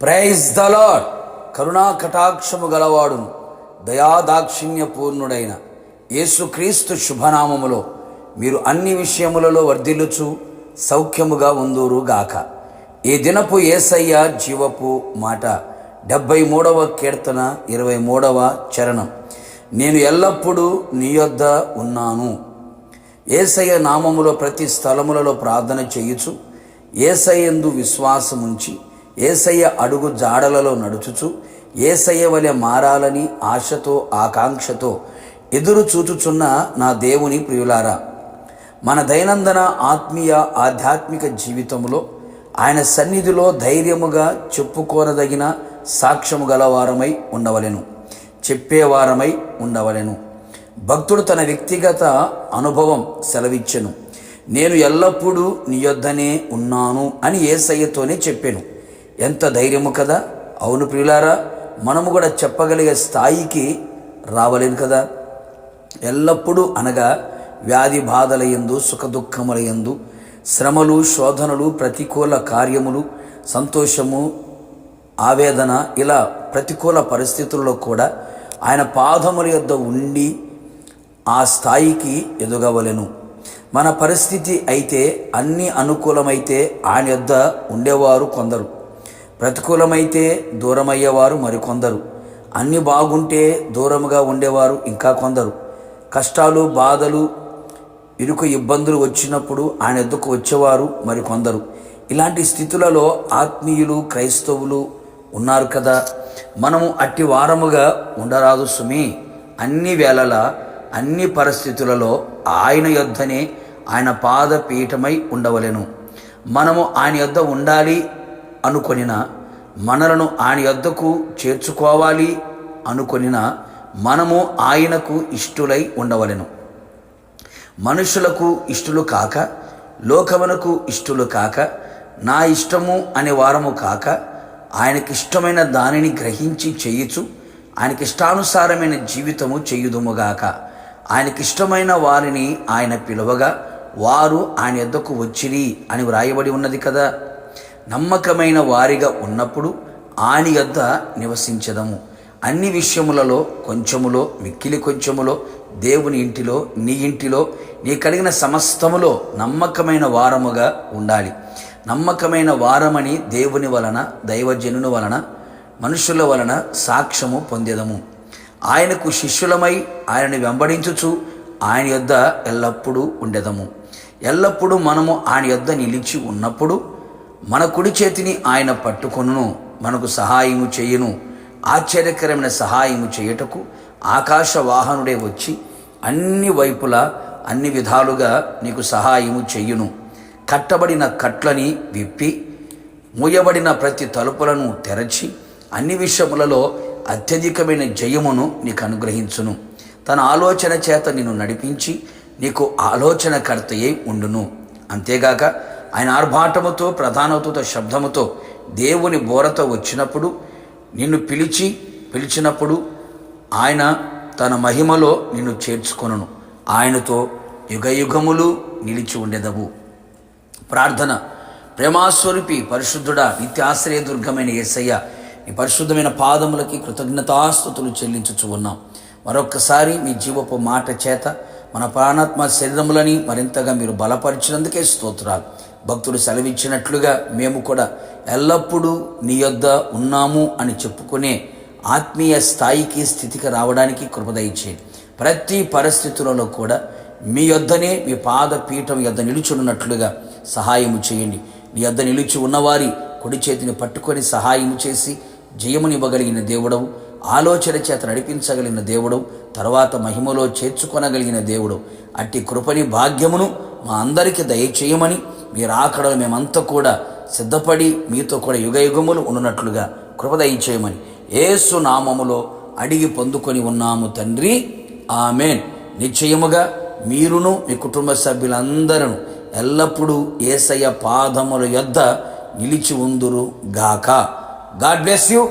Praise the lord కరుణా కటాక్షము గలవాడును దయాదాక్షిణ్యపూర్ణుడైన యేసుక్రీస్తు శుభనామములో మీరు అన్ని విషయములలో వర్ధిల్లుచు సౌఖ్యముగా ఉందూరు గాక. ఈ దినపు ఏసయ్య జీవపు మాట డెబ్బై మూడవ కీర్తన ఇరవై మూడవ చరణం. నేను ఎల్లప్పుడూ నీ యొద్ద ఉన్నాను. ఏసయ్య నామములో ప్రతి స్థలములలో ప్రార్థన చేయుచు ఏసయ్యందు విశ్వాసముంచి ఏసయ్య అడుగు జాడలలో నడుచుచు ఏసయ్య వలె మారాలని ఆశతో ఆకాంక్షతో ఎదురు చూచుచున్న నా దేవుని ప్రియులారా మన దైనందిన ఆత్మీయ ఆధ్యాత్మిక జీవితంలో ఆయన సన్నిధిలో ధైర్యముగా చెప్పుకోనదగిన సాక్ష్యము గలవారమై ఉండవలెను చెప్పేవారమై ఉండవలెను. భక్తుడు తన వ్యక్తిగత అనుభవం సెలవిచ్చెను నేను ఎల్లప్పుడూ నీ యొద్దనే ఉన్నాను అని ఏసయ్యతోనే చెప్పాను. ఎంత ధైర్యము కదా? అవును ప్రియులారా మనము కూడా చెప్పగలిగే స్థాయికి రావలేదు కదా? ఎల్లప్పుడూ అనగా వ్యాధి బాధల యందు సుఖదుఖముల ఎందు శ్రమలు శోధనలు ప్రతికూల కార్యములు సంతోషము ఆవేదన ఇలా ప్రతికూల పరిస్థితుల్లో కూడా ఆయన పాదముల యొద్ద ఉండి ఆ స్థాయికి ఎదుగవలెను. మన పరిస్థితి అయితే అన్ని అనుకూలమైతే ఆయన యొద్ద ఉండేవారు కొందరు. ప్రతికూలమైతే దూరమయ్యేవారు మరికొందరు. అన్ని బాగుంటే దూరముగా ఉండేవారు ఇంకా కొందరు. కష్టాలు బాధలు ఇరుకు ఇబ్బందులు వచ్చినప్పుడు ఆయన ఎద్దుకు వచ్చేవారు మరికొందరు. ఇలాంటి స్థితులలో ఆత్మీయులు క్రైస్తవులు ఉన్నారు కదా. మనము అట్టి వారముగా ఉండరాదు సుమి. అన్ని వేళలా అన్ని పరిస్థితులలో ఆయన యొద్దనే ఆయన పాదపీఠమై ఉండవలెను. మనము ఆయన యొద్ద ఉండాలి అనుకొనిన మనలను ఆయన యొద్దకు చేర్చుకోవాలి అనుకొనిన మనము ఆయనకు ఇష్టులై ఉండవలెను. మనుషులకు ఇష్టులు కాక లోకమునకు ఇష్టులు కాక నా ఇష్టము అనే వారము కాక ఆయనకి ఇష్టమైన దానిని గ్రహించి చేయుచు ఆయనకి ఇష్టానుసారమైన జీవితము చేయుదుముగాక ఆయనకి ఇష్టమైన వారిని ఆయన పిలువగా వారు ఆయన ఎద్దకు వచ్చిరి అని వ్రాయబడి ఉన్నది కదా. నమ్మకమైన వారిగా ఉన్నప్పుడు ఆయన యొద్ద నివసించదము. అన్ని విషయములలో కొంచెములో మిక్కిలి కొంచెములో దేవుని ఇంటిలో నీ ఇంటిలో నీ కలిగిన సమస్తములో నమ్మకమైన వారముగా ఉండాలి. నమ్మకమైన వారమని దేవుని వలన దైవజనుని వలన మనుషుల వలన సాక్ష్యము పొందేదము. ఆయనకు శిష్యులమై ఆయనని వెంబడించుచు ఆయన యొద్ద ఎల్లప్పుడూ ఉండేదము. ఎల్లప్పుడూ మనము ఆయన యొద్ద నిలిచి ఉన్నప్పుడు మన కుడి చేతిని ఆయన పట్టుకొనును మనకు సహాయము చేయును. ఆశ్చర్యకరమైన సహాయము చేయుటకు ఆకాశ వాహనుడే వచ్చి అన్ని వైపులా అన్ని విధాలుగా నీకు సహాయము చెయ్యును కట్టబడిన కట్లని విప్పి మూయబడిన ప్రతి తలుపులను తెరచి అన్ని విషయములలో అత్యధికమైన జయమును నీకు అనుగ్రహించును. తన ఆలోచన చేత నిన్ను నడిపించి నీకు ఆలోచనకర్తయే ఉండును. అంతేగాక ఆయన ఆర్భాటముతో ప్రధానతతో శబ్దముతో దేవుని బోరతో వచ్చినప్పుడు నిన్ను పిలిచి పిలిచినప్పుడు ఆయన తన మహిమలో నిన్ను చేర్చుకొనును. ఆయనతో యుగయుగములు నిలిచి ఉండెదవు. ప్రార్థన. ప్రేమాస్వరూపి పరిశుద్ధుడా నిత్యాశ్రయ దుర్గమైన యేసయ్య నీ పరిశుద్ధమైన పాదములకి కృతజ్ఞతాస్థుతులు చెల్లించుచు ఉన్నాం. మరొక్కసారి మీ జీవపు మాట చేత మన ప్రాణాత్మ శరీరములని మరింతగా మీరు బలపరిచినందుకే స్తోత్రాలు. భక్తుడు సెలవిచ్చినట్లుగా మేము కూడా ఎల్లప్పుడూ నీ యొద్ద ఉన్నాము అని చెప్పుకునే ఆత్మీయ స్థాయికి స్థితికి రావడానికి కృపదయించేయండి ప్రతి పరిస్థితులలో కూడా మీ యొద్దనే మీ పాదపీఠం యొద్ద నిలుచున్నట్లుగా సహాయము చేయండి. నీ యొద్ద నిలిచి ఉన్నవారి కుడి చేతిని పట్టుకొని సహాయం చేసి జయమునివ్వగలిగిన దేవుడవు ఆలోచన చేత నడిపించగలిగిన దేవుడు తర్వాత మహిమలో చేర్చుకొనగలిగిన దేవుడు అట్టి కృపని భాగ్యమును మా అందరికీ దయచేయమని మీరు ఆకడలు మేమంతా కూడా సిద్ధపడి మీతో కూడా యుగ యుగములు ఉన్నట్లుగా కృపదయించేయమని ఏసు నామములో అడిగి పొందుకొని ఉన్నాము తండ్రి. ఆమెన్. నిశ్చయముగా మీరును మీ కుటుంబ సభ్యులందరూ ఎల్లప్పుడూ ఏసయ్య పాదముల యొద్ద నిలిచి ఉందురు గాక గాడ్ బ్లెస్ యూ.